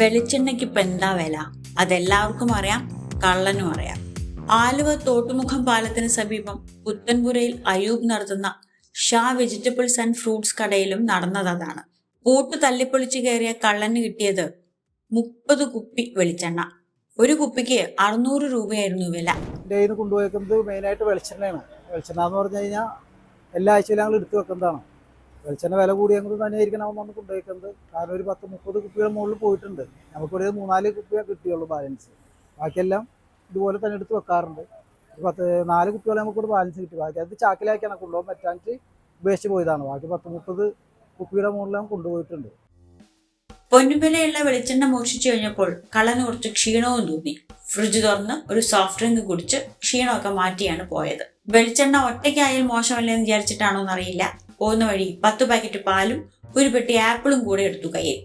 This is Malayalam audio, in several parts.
വെളിച്ചെണ്ണയ്ക്ക് ഇപ്പൊ എന്താ വില? അതെല്ലാവർക്കും അറിയാം കള്ളനും അറിയാം. ആലുവ തോട്ടുമുഖം പാലത്തിന് സമീപം പുത്തൻപുരയിൽ അയൂബ് നടത്തുന്ന ഷാ വെജിറ്റബിൾസ് ആൻഡ് ഫ്രൂട്ട്സ് കടയിലും നടന്നത് അതാണ്. പൂട്ട് തല്ലിപ്പൊളിച്ച് കയറിയ കള്ളന് കിട്ടിയത് മുപ്പത് കുപ്പി വെളിച്ചെണ്ണ. ഒരു കുപ്പിക്ക് അറുന്നൂറ് രൂപയായിരുന്നു വില. കൊണ്ടുപോയേക്കുന്നത് മെയിനായിട്ട് വെളിച്ചെണ്ണയാണ്. വെളിച്ചെണ്ണ എന്ന് പറഞ്ഞു കഴിഞ്ഞാൽ എല്ലാ ആഴ്ചയിലും ഞങ്ങൾ എടുത്തു വെക്കുന്നതാണ്. വെളിച്ചെണ്ണ വില കൂടിയെങ്കിൽ തന്നെ ആയിരിക്കണമെന്നാണ് കൊണ്ടുപോയേക്കുന്നത്. കാരണം ഒരു പത്ത് മുപ്പത് കുപ്പികൾ മുകളിൽ പോയിട്ടുണ്ട്. നമുക്കൊരു മൂന്നാൽ കുപ്പിയെ കിട്ടിയുള്ളൂ ബാലൻസ് ബാക്കിയെല്ലാം ഇതുപോലെ തന്നെ എടുത്ത് വെക്കാറുണ്ട്. പത്ത് നാല് കുപ്പികളെ നമുക്കൊരു ബാലൻസ് കിട്ടി. ബാക്കി അത് ചാക്കിലാക്കിയാണ് കൊണ്ടുപോകാൻ പറ്റാണ്ട് ഉപേക്ഷിച്ച് പോയതാണ്. ബാക്കി പത്ത് മുപ്പത് കുപ്പിയുടെ മുകളിലും കൊണ്ടുപോയിട്ടുണ്ട്. പൊന്നുവിലയുള്ള വെളിച്ചെണ്ണ മോഷിച്ചു കഴിഞ്ഞപ്പോൾ കള്ളന് കുറച്ച് ക്ഷീണവും തോന്നി. ഫ്രിഡ്ജ് തുറന്ന് ഒരു സോഫ്റ്റ് ഡ്രിങ്ക് കുടിച്ച് ക്ഷീണമൊക്കെ മാറ്റിയാണ് പോയത്. വെളിച്ചെണ്ണ ഒറ്റയ്ക്കായാൽ മോശമല്ലെന്ന് വിചാരിച്ചിട്ടാണോ എന്നറിയില്ല. പോകുന്ന വഴി പത്ത് പാക്കറ്റ് പാലും ഒരു പെട്ടി ആപ്പിളും കൂടെ എടുത്തു കയ്യിൽ.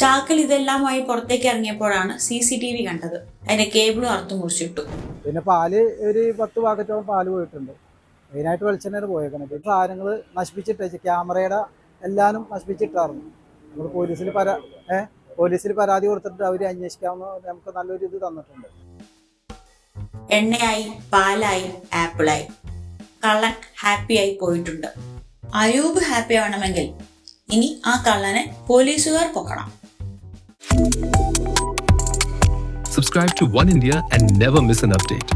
ചാക്കൽ ഇതെല്ലാമായി പുറത്തേക്ക് ഇറങ്ങിയപ്പോഴാണ് സി സി ടി വി കണ്ടത്. അതിന്റെ കേബിളും അറുത്തു മുറിച്ചിട്ടു. പിന്നെ പാൽ ഒരു പത്ത് പാക്കറ്റോളം പാൽ പോയിട്ടുണ്ട്. മെയിനായിട്ട് വെളിച്ചെണ്ണയാണ് പോയേക്കുന്നത് പിന്നെ സാധനങ്ങൾ നശിപ്പിച്ചിട്ട് ക്യാമറയുടെ എല്ലാനും നശിപ്പിച്ചിട്ടായിരുന്നു നമ്മൾ പോലീസിൽ പരാ ഏഹ് പോലീസിൽ പരാതി കൊടുത്തിട്ട് അവർ അന്വേഷിക്കാമെന്ന് നമുക്ക് നല്ലൊരു ഇത് തന്നിട്ടുണ്ട്. എണ്ണയായി പാലായി ആപ്പിളായി. കള്ളൻ ഹാപ്പിയായി പോയിട്ടുണ്ട്. അയൂബ് ഹാപ്പി ആവണമെങ്കിൽ ഇനി ആ കള്ളനെ പോലീസുകാർ പൊക്കണം Subscribe to One India and never miss an update.